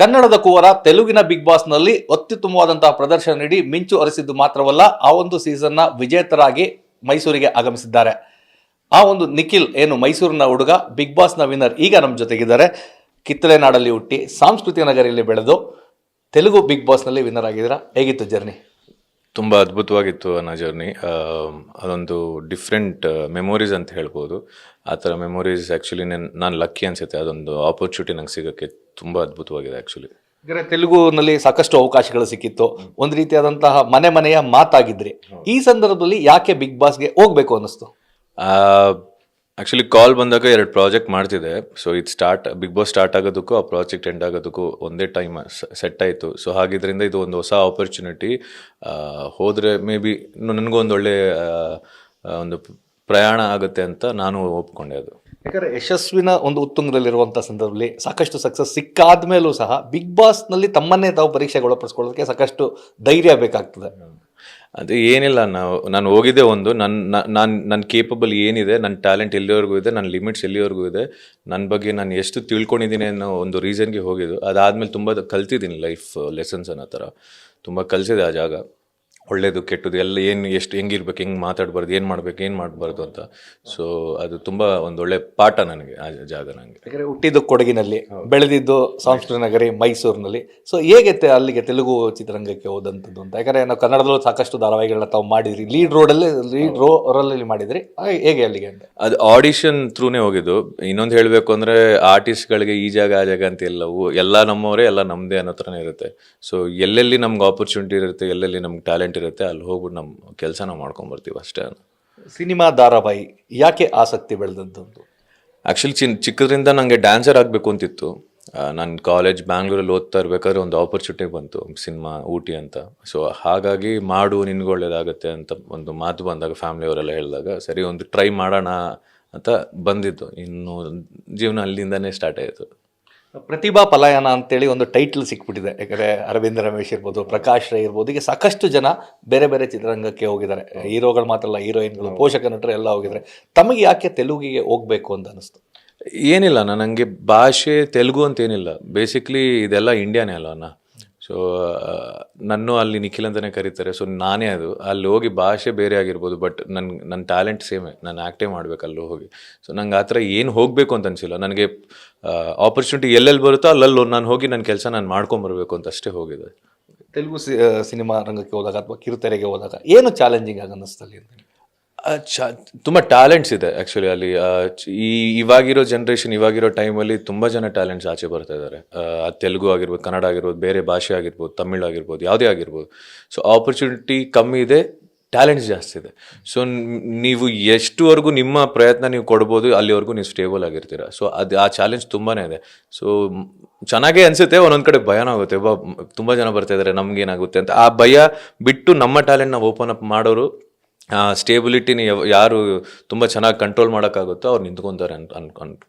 ಕನ್ನಡದ ಕುವರ ತೆಲುಗಿನ ಬಿಗ್ ಬಾಸ್ನಲ್ಲಿ ಅತ್ಯುತ್ತಮವಾದಂತಹ ಪ್ರದರ್ಶನ ನೀಡಿ ಮಿಂಚು ಅರಿಸಿದ್ದು ಮಾತ್ರವಲ್ಲ, ಆ ಒಂದು ಸೀಸನ್ನ ವಿಜೇತರಾಗಿ ಮೈಸೂರಿಗೆ ಆಗಮಿಸಿದ್ದಾರೆ. ಆ ಒಂದು ನಿಖಿಲ್ ಏನು ಮೈಸೂರಿನ ಹುಡುಗ, ಬಿಗ್ ಬಾಸ್ನ ವಿನ್ನರ್ ಈಗ ನಮ್ಮ ಜೊತೆಗಿದ್ದಾರೆ. ಕಿತ್ತಳೆ ನಾಡಲ್ಲಿ ಹುಟ್ಟಿ ಸಾಂಸ್ಕೃತಿಕ ನಗರಿಯಲ್ಲಿ ಬೆಳೆದು, ತೆಲುಗು ಬಿಗ್ ಬಾಸ್ನಲ್ಲಿ ವಿನ್ನರ್ ಆಗಿದ್ದೀರಾ? ಹೇಗಿತ್ತು ಜರ್ನಿ? ತುಂಬ ಅದ್ಭುತವಾಗಿತ್ತು ಅನ್ನೋ ಜರ್ನಿ ಅದೊಂದು ಡಿಫ್ರೆಂಟ್ ಮೆಮೊರೀಸ್ ಅಂತ ಹೇಳ್ಬೋದು. ಆ ಥರ ಮೆಮೊರೀಸ್ ಆ್ಯಕ್ಚುಲಿ ನಾನು ಲಕ್ಕಿ ಅನಿಸುತ್ತೆ. ಅದೊಂದು ಆಪರ್ಚುನಿಟಿ ನಂಗೆ ಸಿಗೋಕ್ಕೆ ತುಂಬ ಅದ್ಭುತವಾಗಿದೆ ಆ್ಯಕ್ಚುಲಿ ತೆಲುಗುನಲ್ಲಿ ಸಾಕಷ್ಟು ಅವಕಾಶಗಳು ಸಿಕ್ಕಿತ್ತು. ಒಂದು ರೀತಿಯಾದಂತಹ ಮನೆ ಮನೆಯ ಮಾತಾಗಿದ್ರಿ. ಈ ಸಂದರ್ಭದಲ್ಲಿ ಯಾಕೆ ಬಿಗ್ ಬಾಸ್ಗೆ ಹೋಗ್ಬೇಕು ಅನ್ನಿಸ್ತು? ಆ್ಯಕ್ಚುಲಿ ಕಾಲ್ ಬಂದಾಗ ಎರಡು ಪ್ರಾಜೆಕ್ಟ್ ಮಾಡ್ತಿದ್ದೆ ಸೊ ಇದು ಸ್ಟಾರ್ಟ್ ಬಿಗ್ ಬಾಸ್ ಸ್ಟಾರ್ಟ್ ಆಗೋದಕ್ಕೂ ಆ ಪ್ರಾಜೆಕ್ಟ್ ಎಂಡ್ ಆಗೋದಕ್ಕೂ ಒಂದೇ ಟೈಮ್ ಸೆಟ್ ಆಯಿತು. ಸೊ ಹಾಗಿದ್ರಿಂದ ಇದು ಒಂದು ಹೊಸ ಆಪರ್ಚುನಿಟಿ ಹೋದರೆ ಮೇ ಬಿ ಒಂದು ಒಳ್ಳೆ ಒಂದು ಪ್ರಯಾಣ ಆಗುತ್ತೆ ಅಂತ ನಾನು ಒಪ್ಕೊಂಡೆ ಅದು. ಯಾಕಂದರೆ ಯಶಸ್ವಿನ ಒಂದು ಉತ್ತುಂಗದಲ್ಲಿರುವಂಥ ಸಂದರ್ಭದಲ್ಲಿ ಸಾಕಷ್ಟು ಸಕ್ಸಸ್ ಸಿಕ್ಕಾದ ಮೇಲೂ ಸಹ ಬಿಗ್ ಬಾಸ್ನಲ್ಲಿ ತಮ್ಮನ್ನೇ ತಾವು ಪರೀಕ್ಷೆಗೆ ಒಳಪಡಿಸ್ಕೊಳ್ಳೋದಕ್ಕೆ ಸಾಕಷ್ಟು ಧೈರ್ಯ ಬೇಕಾಗ್ತದೆ. ಅದು ಏನಿಲ್ಲ, ನಾವು ನಾನು ಹೋಗಿದ್ದೆ ಒಂದು. ನನ್ನ ನಾನು ನನ್ನ ಕೇಪಬಲ್ ಏನಿದೆ ನನ್ನ ಟ್ಯಾಲೆಂಟ್ ಎಲ್ಲಿವರೆಗೂ ಇದೆ ನನ್ನ ಲಿಮಿಟ್ಸ್ ಎಲ್ಲಿವರೆಗೂ ಇದೆ ನನ್ನ ಬಗ್ಗೆ ನಾನು ಎಷ್ಟು ತಿಳ್ಕೊಂಡಿದ್ದೀನಿ ಅನ್ನೋ ಒಂದು ರೀಸನ್ಗೆ ಹೋಗಿದ್ದು. ಅದಾದಮೇಲೆ ತುಂಬ ಕಲ್ತಿದ್ದೀನಿ ಲೈಫ್ ಲೆಸನ್ಸ್ ಅನ್ನೋ ಥರ. ತುಂಬ ಕಲಿಸಿದೆ ಆ ಜಾಗ. ಒಳ್ಳೇದು ಕೆಟ್ಟದ್ದು ಎಲ್ಲ ಏನು ಎಷ್ಟು ಹೆಂಗಿರ್ಬೇಕು ಹೆಂಗೆ ಮಾತಾಡಬಾರ್ದು ಏನು ಮಾಡ್ಬೇಕು ಏನು ಮಾಡಬಾರ್ದು ಅಂತ. ಸೊ ಅದು ತುಂಬ ಒಂದು ಒಳ್ಳೆ ಪಾಠ ನನಗೆ ಆ ಜಾಗ ನನಗೆ ಯಾಕಂದ್ರೆ ಹುಟ್ಟಿದ್ದು ಕೊಡಗಿನಲ್ಲಿ ಬೆಳೆದಿದ್ದು ಸಾಂಸ್ಕೃತಿಕ ನಗರಿ ಮೈಸೂರಿನಲ್ಲಿ. ಸೊ ಹೇಗೆತೆ ಅಲ್ಲಿಗೆ ತೆಲುಗು ಚಿತ್ರರಂಗಕ್ಕೆ ಹೋದಂಥದ್ದು ಅಂತ? ಯಾಕಂದರೆ ನಾವು ಕನ್ನಡದಲ್ಲೂ ಸಾಕಷ್ಟು ಧಾರಾವಾಹಿಗಳನ್ನ ತಾವು ಮಾಡಿದ್ರಿ. ಲೀಡ್ ರೋಡಲ್ಲಿ ಲೀಡ್ ರೋ ರೋಲಲ್ಲಿ ಮಾಡಿದ್ರಿ. ಹೇಗೆ ಅಲ್ಲಿಗೆ ಅಂತ? ಅದು ಆಡಿಷನ್ ಥ್ರೂನೇ ಹೋಗಿದ್ದು. ಇನ್ನೊಂದು ಹೇಳಬೇಕು ಅಂದರೆ ಆರ್ಟಿಸ್ಟ್ಗಳಿಗೆ ಈ ಜಾಗ ಆ ಜಾಗ ಅಂತ ಎಲ್ಲವೂ ಎಲ್ಲ ನಮ್ಮವರೇ ಎಲ್ಲ ನಮ್ಮದೇ ಅನ್ನೋ ಥರನೇ ಇರುತ್ತೆ. ಸೊ ಎಲ್ಲೆಲ್ಲಿ ನಮ್ಗೆ ಆಪರ್ಚುನಿಟಿ ಇರುತ್ತೆ ಎಲ್ಲೆಲ್ಲಿ ನಮ್ಗೆ ಟ್ಯಾಲೆಂಟ್ ಇರುತ್ತೆ ಅಲ್ಲಿ ಹೋಗ್ಬಿಟ್ಟು ನಮ್ಮ ಕೆಲಸ ನಾವು ಮಾಡ್ಕೊಂಬರ್ತೀವಿ ಅಷ್ಟೇ ಸಿನಿಮಾ ಧಾರಾವಾಹಿ ಯಾಕೆ ಆಸಕ್ತಿ ಬೆಳೆದಂಥದ್ದು ಆ್ಯಕ್ಚುಲಿ ಚಿನ್ ಚಿಕ್ಕದ್ರಿಂದ ನನಗೆ ಡ್ಯಾನ್ಸರ್ ಆಗಬೇಕು ಅಂತಿತ್ತು. ನಾನು ಕಾಲೇಜ್ ಬ್ಯಾಂಗ್ಳೂರಲ್ಲಿ ಓದ್ತಾ ಇರಬೇಕಾದ್ರೆ ಒಂದು ಆಪರ್ಚುನಿಟಿ ಬಂತು ಸಿನಿಮಾ ಊಟಿ ಅಂತ. ಸೊ ಹಾಗಾಗಿ ಮಾಡು ನಿನ್ಗೆ ಒಳ್ಳೇದಾಗುತ್ತೆ ಅಂತ ಒಂದು ಮಾತು ಬಂದಾಗ ಫ್ಯಾಮಿಲಿಯವರೆಲ್ಲ ಹೇಳಿದಾಗ ಸರಿ ಒಂದು ಟ್ರೈ ಮಾಡೋಣ ಅಂತ ಬಂದಿತ್ತು ಇನ್ನು ಜೀವನ ಅಲ್ಲಿಂದನೇ ಸ್ಟಾರ್ಟ್ ಆಯಿತು. ಪ್ರತಿಭಾ ಪಲಾಯನ ಅಂತೇಳಿ ಒಂದು ಟೈಟ್ಲ್ ಸಿಕ್ಬಿಟ್ಟಿದೆ. ಯಾಕಂದರೆ ಅರವಿಂದ ರಮೇಶ್ ಇರ್ಬೋದು ಪ್ರಕಾಶ್ ರೈ ಇರ್ಬೋದು ಈಗ ಸಾಕಷ್ಟು ಜನ ಬೇರೆ ಬೇರೆ ಚಿತ್ರರಂಗಕ್ಕೆ ಹೋಗಿದ್ದಾರೆ. ಹೀರೋಗಳು ಮಾತ್ರ ಅಲ್ಲ ಹೀರೋಯಿನ್ಗಳು ಪೋಷಕ ನಟರು ಎಲ್ಲ ಹೋಗಿದ್ದಾರೆ. ತಮಗೆ ಯಾಕೆ ತೆಲುಗಿಗೆ ಹೋಗಬೇಕು ಅಂತ ಅನಿಸ್ತು? ಏನಿಲ್ಲ ನನಗೆ ಭಾಷೆ ತೆಲುಗು ಅಂತೇನಿಲ್ಲ ಬೇಸಿಕ್ಲಿ ಇದೆಲ್ಲ ಇಂಡಿಯಾನೇ ಅಲ್ಲ ಅಣ್ಣ. ಸೊ ನನ್ನೂ ಅಲ್ಲಿ ನಿಖಿಲ್ ಅಂತಲೇ ಕರೀತಾರೆ. ಸೊ ನಾನೇ ಅದು. ಅಲ್ಲಿ ಹೋಗಿ ಭಾಷೆ ಬೇರೆ ಆಗಿರ್ಬೋದು ಬಟ್ ನನ್ನ ನನ್ನ ಟ್ಯಾಲೆಂಟ್ ಸೇಮೇ ನಾನು ಆ್ಯಕ್ಟೇ ಮಾಡಬೇಕು ಅಲ್ಲಿ ಹೋಗಿ. ಸೊ ನಂಗೆ ಆ ಥರ ಏನು ಹೋಗಬೇಕು ಅಂತ ಅನಿಸಿಲ್ಲ. ನನಗೆ ಆಪರ್ಚುನಿಟಿ ಎಲ್ಲೆಲ್ಲಿ ಬರುತ್ತೋ ಅಲ್ಲಲ್ಲಿ ನಾನು ಹೋಗಿ ನನ್ನ ಕೆಲಸ ನಾನು ಮಾಡ್ಕೊಂಬರ್ಬೇಕು ಅಂತ ಅಷ್ಟೇ ಹೋಗಿದೆ. ತೆಲುಗು ಸಿನಿಮಾ ರಂಗಕ್ಕೆ ಹೋದಾಗ ಅಥವಾ ಕಿರುತೆರೆಗೆ ಹೋದಾಗ ಏನು ಚಾಲೆಂಜಿಂಗ್ ಆಗಿ ಅನ್ನಿಸ್ತಲ್ಲಿ ತುಂಬ ಟ್ಯಾಲೆಂಟ್ಸ್ ಇದೆ ಆ್ಯಕ್ಚುಲಿ ಅಲ್ಲಿ. ಈ ಇವಾಗಿರೋ ಜನ್ರೇಷನ್ ಇವಾಗಿರೋ ಟೈಮಲ್ಲಿ ತುಂಬ ಜನ ಟ್ಯಾಲೆಂಟ್ಸ್ ಆಚೆ ಬರ್ತಾ ಇದ್ದಾರೆ. ಆ, ತೆಲುಗು ಆಗಿರ್ಬೋದು ಕನ್ನಡ ಆಗಿರ್ಬೋದು ಬೇರೆ ಭಾಷೆ ಆಗಿರ್ಬೋದು ತಮಿಳ್ ಆಗಿರ್ಬೋದು ಯಾವುದೇ ಆಗಿರ್ಬೋದು. ಸೊ ಆಪರ್ಚುನಿಟಿ ಕಮ್ಮಿ ಇದೆ ಟ್ಯಾಲೆಂಟ್ಸ್ ಜಾಸ್ತಿ ಇದೆ. ಸೊ ನೀವು ಎಷ್ಟುವರೆಗೂ ನಿಮ್ಮ ಪ್ರಯತ್ನ ನೀವು ಕೊಡ್ಬೋದು ಅಲ್ಲಿವರೆಗೂ ನೀವು ಸ್ಟೇಬಲ್ ಆಗಿರ್ತೀರ. ಸೊ ಅದು ಆ ಚಾಲೆಂಜ್ ತುಂಬಾ ಇದೆ. ಸೊ ಚೆನ್ನಾಗೇ ಅನಿಸುತ್ತೆ ಒಂದೊಂದು ಕಡೆ ಭಯನೂ ಆಗುತ್ತೆ. ಬಾ ತುಂಬ ಜನ ಬರ್ತಾ ಇದ್ದಾರೆ ನಮ್ಗೇನಾಗುತ್ತೆ ಅಂತ. ಆ ಭಯ ಬಿಟ್ಟು ನಮ್ಮ ಟ್ಯಾಲೆಂಟ್ನ ಓಪನ್ ಅಪ್ ಮಾಡೋರು ಸ್ಟೇಬಿಲಿಟಿನ ಯಾರು ತುಂಬ ಚೆನ್ನಾಗಿ ಕಂಟ್ರೋಲ್ ಮಾಡೋಕ್ಕಾಗುತ್ತೋ ಅವ್ರು ನಿಂತ್ಕೊತಾರೆ ಅಂತ ಅನ್ಕೊಂಡು